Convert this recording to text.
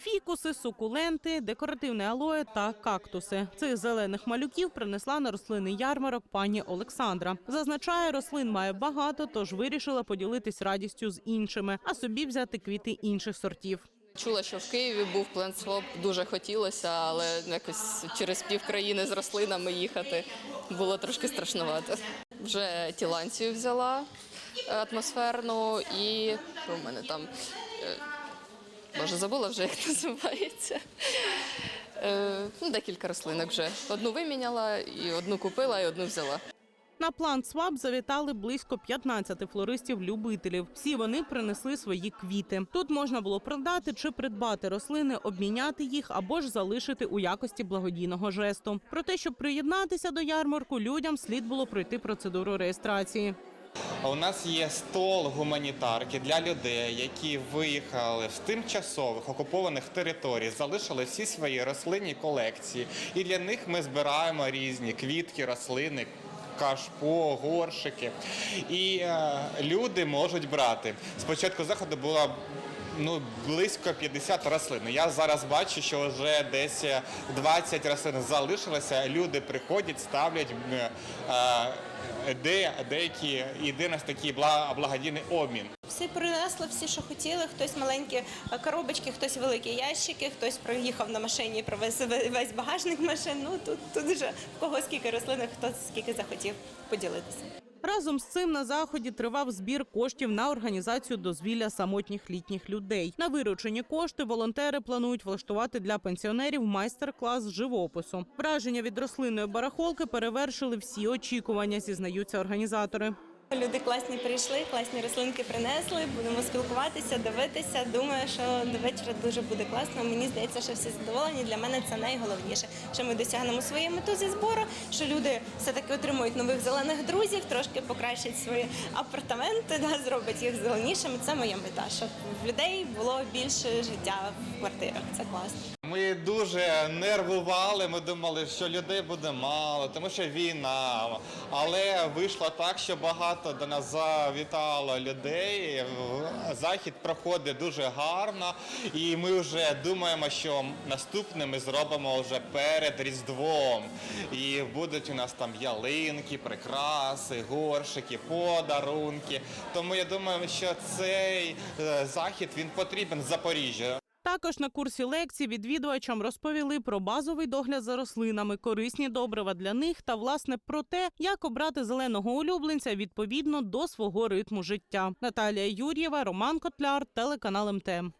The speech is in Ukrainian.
Фікуси, сукуленти, декоративне алоє та кактуси. Цих зелених малюків принесла на рослинний ярмарок пані Олександра. Зазначає, рослин має багато, тож вирішила поділитись радістю з іншими, а собі взяти квіти інших сортів. Чула, що в Києві був плентсвоп, дуже хотілося, але якось через пів країни з рослинами їхати було трошки страшнувато. Вже тіланцію взяла е, атмосферну і в мене там. Боже, забула вже, як називається. Е, Ну, декілька рослинок вже. Одну виміняла, і одну купила, і одну взяла. На план СВАП завітали близько 15 флористів-любителів. Всі вони принесли свої квіти. Тут можна було продати чи придбати рослини, обміняти їх або ж залишити у якості благодійного жесту. Про те, щоб приєднатися до ярмарку, людям слід було пройти процедуру реєстрації. У нас є стол гуманітарки для людей, які виїхали з тимчасових окупованих територій, залишили всі свої рослинні колекції. І для них ми збираємо різні квітки, рослини. Кашпо, горшики. І е, люди можуть брати. Спочатку заходу було ну, близько 50 рослин. Я зараз бачу, що вже десь 20 рослин залишилося. Люди приходять, ставлять. е, е, де деякі іде нас такий благодійний обмін. Всі принесли всі, що хотіли. Хтось маленькі е, коробочки, хтось великі ящики, хтось приїхав на машині і провез весь багажник машин. Ну тут, тут вже в кого скільки рослинок, хто скільки захотів поділитися. Разом з цим на заході тривав збір коштів на організацію дозвілля самотніх літніх людей. На виручені кошти волонтери планують влаштувати для пенсіонерів майстер-клас живопису. Враження від рослинної барахолки перевершили всі очікування, зізнаються організатори. Люди класні прийшли, класні рослинки принесли. Будемо спілкуватися, дивитися. Думаю, що до вечора дуже буде класно. Мені здається, що всі задоволені. Для мене це найголовніше. Що ми досягнемо своєї мету зі збору, що люди все таки отримують нових зелених друзів, трошки покращать свої апартаменти, да, зроблять їх зеленішими. Це моя мета, щоб в людей було більше життя в квартирах. Це класно. Ми дуже нервували. Ми думали, що людей буде мало, тому що війна. Але вийшло так, що багато до нас завітало людей. Захід проходить дуже гарно, і ми вже думаємо, що наступне ми зробимо вже перед Різдвом. І будуть у нас там ялинки, прикраси, горшики, подарунки. Тому я думаю, що цей е, захід він потрібен Запоріжжю. Також на курсі лекцій відвідувачам розповіли про базовий догляд за рослинами, корисні добрива для них та власне про те, як обрати зеленого улюбленця відповідно до свого ритму життя. Наталія Юр'єва, Роман Котляр, телеканал МТМ.